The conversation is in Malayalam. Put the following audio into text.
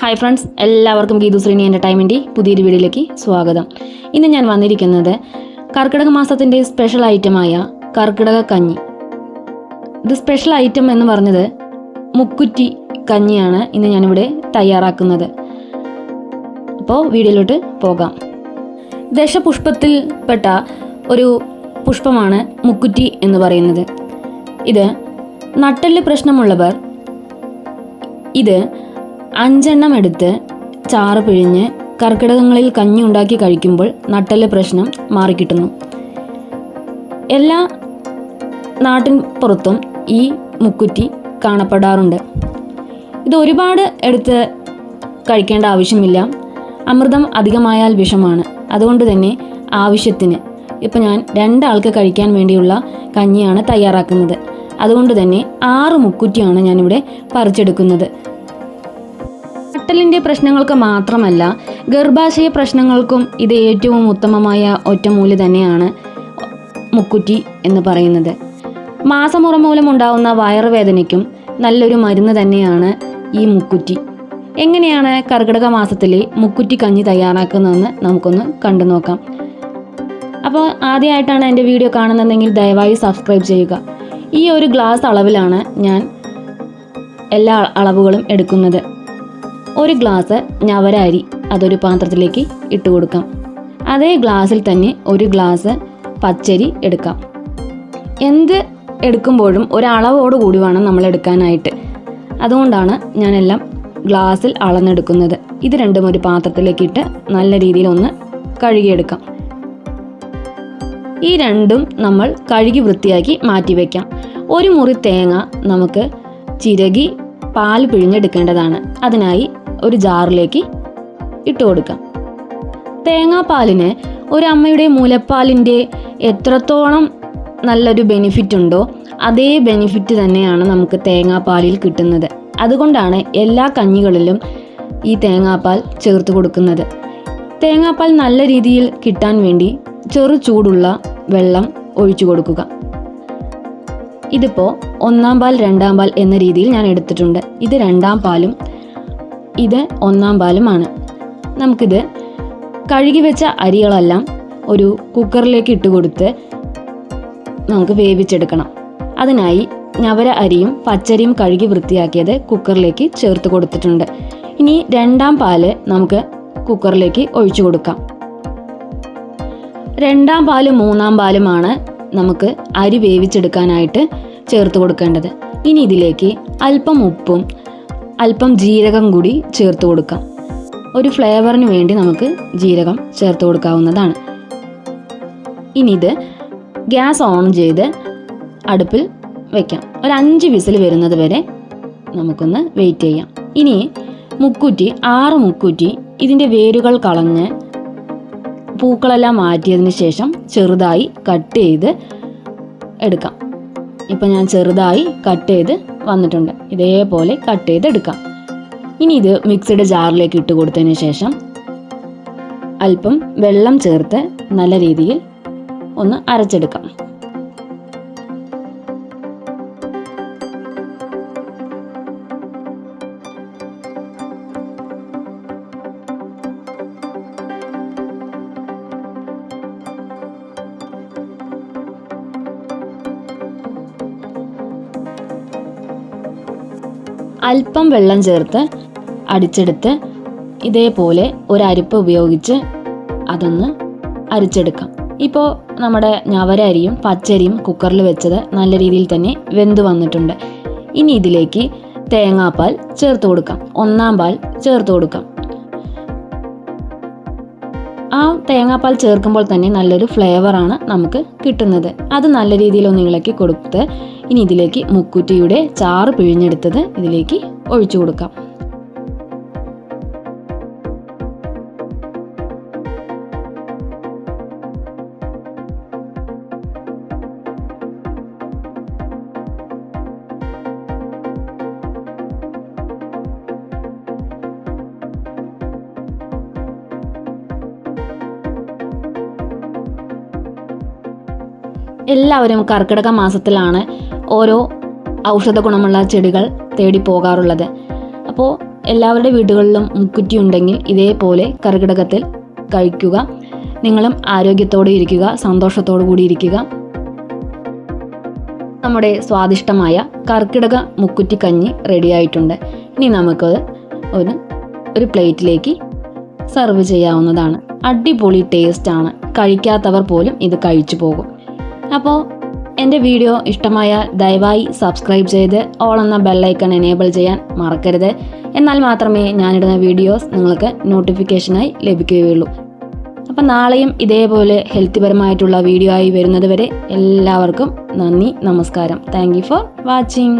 ഹായ് ഫ്രണ്ട്സ് എല്ലാവർക്കും ഗീതു ശ്രീനി എന്റർടൈൻമെന്റ് പുതിയൊരു വീഡിയോയിലേക്ക് സ്വാഗതം. ഇന്ന് ഞാൻ വന്നിരിക്കുന്നത് കർക്കിടക മാസത്തിന്റെ സ്പെഷ്യൽ ഐറ്റമായ കർക്കിടക കഞ്ഞി. ഇത് സ്പെഷ്യൽ ഐറ്റം എന്ന് പറഞ്ഞത് മുക്കുറ്റി കഞ്ഞിയാണ് ഇന്ന് ഞാനിവിടെ തയ്യാറാക്കുന്നത്. അപ്പോൾ വീഡിയോയിലോട്ട് പോകാം. ദശപുഷ്പത്തിൽ പെട്ട ഒരു പുഷ്പമാണ് മുക്കുറ്റി എന്ന് പറയുന്നത്. ഇത് നട്ടെല്ല് പ്രശ്നമുള്ളവർ ഇത് അഞ്ചെണ്ണം എടുത്ത് ചാറ് പിഴിഞ്ഞ് കർക്കിടകങ്ങളിൽ കഞ്ഞി ഉണ്ടാക്കി കഴിക്കുമ്പോൾ നട്ടൽ പ്രശ്നം മാറിക്കിട്ടുന്നു. എല്ലാ നാട്ടിൻ പുറത്തും ഈ മുക്കുറ്റി കാണപ്പെടാറുണ്ട്. ഇത് ഒരുപാട് എടുത്ത് കഴിക്കേണ്ട ആവശ്യമില്ല. അമൃതം അധികമായാൽ വിഷമാണ്. അതുകൊണ്ട് തന്നെ ആവശ്യത്തിന്. ഇപ്പം ഞാൻ രണ്ടാൾക്ക് കഴിക്കാൻ വേണ്ടിയുള്ള കഞ്ഞിയാണ് തയ്യാറാക്കുന്നത്. അതുകൊണ്ട് തന്നെ ആറ് മുക്കുറ്റിയാണ് ഞാനിവിടെ പറിച്ചെടുക്കുന്നത്. നട്ടലിന്റെ പ്രശ്നങ്ങൾക്ക് മാത്രമല്ല ഗർഭാശയ പ്രശ്നങ്ങൾക്കും ഇത് ഏറ്റവും ഉത്തമമായ ഒറ്റമൂലി തന്നെയാണ് മുക്കുറ്റി എന്ന് പറയുന്നത്. മാസമുറ മൂലം ഉണ്ടാവുന്ന വയറുവേദനയ്ക്കും നല്ലൊരു മരുന്ന് തന്നെയാണ് ഈ മുക്കുറ്റി. എങ്ങനെയാണ് കർക്കിടക മാസത്തിലെ മുക്കുറ്റി കഞ്ഞി തയ്യാറാക്കുന്നതെന്ന് നമുക്കൊന്ന് കണ്ടു നോക്കാം. അപ്പോൾ ആദ്യമായിട്ടാണ് എന്റെ വീഡിയോ കാണുന്നതെങ്കിൽ ദയവായി സബ്സ്ക്രൈബ് ചെയ്യുക. ഈ ഒരു ഗ്ലാസ് അളവിലാണ് ഞാൻ എല്ലാ അളവുകളും എടുക്കുന്നത്. ഒരു ഗ്ലാസ് ഞവര അരി അതൊരു പാത്രത്തിലേക്ക് ഇട്ട് കൊടുക്കാം. അതേ ഗ്ലാസ്സിൽ തന്നെ ഒരു ഗ്ലാസ് പച്ചരി എടുക്കാം. എന്ത് എടുക്കുമ്പോഴും ഒരളവോട് കൂടി വേണം നമ്മൾ എടുക്കാനായിട്ട്. അതുകൊണ്ടാണ് ഞാനെല്ലാം ഗ്ലാസ്സിൽ അളന്നെടുക്കുന്നത്. ഇത് രണ്ടും ഒരു പാത്രത്തിലേക്ക് ഇട്ട് നല്ല രീതിയിൽ ഒന്ന് കഴുകിയെടുക്കാം. ഈ രണ്ടും നമ്മൾ കഴുകി വൃത്തിയാക്കി മാറ്റിവെക്കാം ഒരു മുറി തേങ്ങ നമുക്ക് ചിരകി പാൽ പിഴിഞ്ഞെടുക്കേണ്ടതാണ്. അതിനായി ഒരു ജാറിലേക്ക് ഇട്ട് കൊടുക്കാം. തേങ്ങാപ്പാലിന് ഒരു അമ്മയുടെ മുലപ്പാലിന്റെ എത്രത്തോളം നല്ലൊരു ബെനിഫിറ്റ് ഉണ്ടോ അതേ ബെനിഫിറ്റ് തന്നെയാണ് നമുക്ക് തേങ്ങാപ്പാലിൽ കിട്ടുന്നത്. അതുകൊണ്ടാണ് എല്ലാ കഞ്ഞികളിലും ഈ തേങ്ങാപ്പാൽ ചേർത്ത് കൊടുക്കുന്നത്. തേങ്ങാപ്പാൽ നല്ല രീതിയിൽ കിട്ടാൻ വേണ്ടി ചെറു ചൂടുള്ള വെള്ളം ഒഴിച്ചു കൊടുക്കുക. ഇതിപ്പോൾ ഒന്നാം പാൽ രണ്ടാം പാൽ എന്ന രീതിയിൽ ഞാൻ എടുത്തിട്ടുണ്ട്. ഇത് രണ്ടാം പാലും ഇത് ഒന്നാം പാലുമാണ്. നമുക്കിത് കഴുകി വെച്ച അരികളെല്ലാം ഒരു കുക്കറിലേക്ക് ഇട്ട് കൊടുത്ത് നമുക്ക് വേവിച്ചെടുക്കണം. അതിനായി ഞവര അരിയും പച്ചരിയും കഴുകി വൃത്തിയാക്കിയത് കുക്കറിലേക്ക് ചേർത്ത് കൊടുത്തിട്ടുണ്ട്. ഇനി രണ്ടാം പാൽ നമുക്ക് കുക്കറിലേക്ക് ഒഴിച്ചു കൊടുക്കാം. രണ്ടാം പാലും മൂന്നാം പാലുമാണ് നമുക്ക് അരി വേവിച്ചെടുക്കാനായിട്ട് ചേർത്ത് കൊടുക്കേണ്ടത്. ഇനി ഇതിലേക്ക് അല്പം ഉപ്പും അല്പം ജീരകം കൂടി ചേർത്ത് കൊടുക്കാം. ഒരു ഫ്ലേവറിന് വേണ്ടി നമുക്ക് ജീരകം ചേർത്ത് കൊടുക്കാവുന്നതാണ്. ഇനി ഇത് ഗ്യാസ് ഓൺ ചെയ്ത് അടുപ്പിൽ വെക്കാം. ഒരു അഞ്ച് വിസിൽ വരുന്നത് വരെ നമുക്കൊന്ന് വെയിറ്റ് ചെയ്യാം. ഇനി മുക്കുറ്റി ആറ് മുക്കുറ്റി ഇതിന്റെ വേരുകൾ കളഞ്ഞ് പൂക്കളെല്ലാം മാറ്റിയതിന് ശേഷം ചെറുതായി കട്ട് ചെയ്ത് എടുക്കാം. ഇപ്പം ഞാൻ ചെറുതായി കട്ട് ചെയ്ത് വന്നിട്ടുണ്ട്. ഇതേപോലെ കട്ട് ചെയ്തെടുക്കാം. ഇനി ഇത് മിക്സഡ് ജാറിലേക്ക് ഇട്ട് കൊടുത്തതിന് ശേഷം അല്പം വെള്ളം ചേർത്ത് നല്ല രീതിയിൽ ഒന്ന് അരച്ചെടുക്കാം. അല്പം വെള്ളം ചേർത്ത് അടിച്ചെടുത്ത് ഇതേപോലെ ഒരു ഉപയോഗിച്ച് അതൊന്ന് അരിച്ചെടുക്കാം. ഇപ്പോൾ നമ്മുടെ ഞവര അരിയും പച്ചരിയും കുക്കറിൽ വെച്ചത് നല്ല രീതിയിൽ തന്നെ വെന്ത് വന്നിട്ടുണ്ട്. ഇനി ഇതിലേക്ക് തേങ്ങാപ്പാൽ ചേർത്ത് കൊടുക്കാം. ഒന്നാം പാൽ ചേർത്ത് കൊടുക്കാം. ആ തേങ്ങാപ്പാൽ ചേർക്കുമ്പോൾ തന്നെ നല്ലൊരു ഫ്ലേവറാണ് നമുക്ക് കിട്ടുന്നത്. അത് നല്ല രീതിയിൽ ഒന്ന് ഇളക്കി കൊടുത്ത് ഇനി ഇതിലേക്ക് മുക്കുറ്റിയുടെ ചാറ് പിഴിഞ്ഞെടുത്തത് ഇതിലേക്ക് ഒഴിച്ചു കൊടുക്കാം. എല്ലാവരും കർക്കിടക മാസത്തിലാണ് ഓരോ ഔഷധ ഗുണമുള്ള ചെടികൾ തേടി പോകാറുള്ളത്. അപ്പോൾ എല്ലാവരുടെ വീടുകളിലും മുക്കുറ്റി ഉണ്ടെങ്കിൽ ഇതേപോലെ കർക്കിടകത്തിൽ കഴിക്കുക. നിങ്ങളും ആരോഗ്യത്തോടെ ഇരിക്കുക സന്തോഷത്തോടു കൂടി ഇരിക്കുക. നമ്മുടെ സ്വാദിഷ്ടമായ കർക്കിടക മുക്കുറ്റി കഞ്ഞി റെഡിയായിട്ടുണ്ട് ഇനി നമുക്കത് ഒരു ഒരു പ്ലേറ്റിലേക്ക് സെർവ് ചെയ്യാവുന്നതാണ്. അടിപൊളി ടേസ്റ്റാണ് കഴിക്കാത്തവർ പോലും ഇത് കഴിച്ചു പോകും. അപ്പോൾ എന്റെ വീഡിയോ ഇഷ്ടമായാൽ ദയവായി സബ്സ്ക്രൈബ് ചെയ്ത് ഓൾ എന്ന ബെല്ലൈക്കൺ എനേബിൾ ചെയ്യാൻ മറക്കരുത്. എന്നാൽ മാത്രമേ ഞാനിടുന്ന വീഡിയോസ് നിങ്ങൾക്ക് നോട്ടിഫിക്കേഷനായി ലഭിക്കുകയുള്ളൂ. അപ്പം നാളെയും ഇതേപോലെ ഹെൽത്തി പരമായിട്ടുള്ള വീഡിയോ ആയി വരുന്നത് വരെ എല്ലാവർക്കും നന്ദി നമസ്കാരം. Thank for watching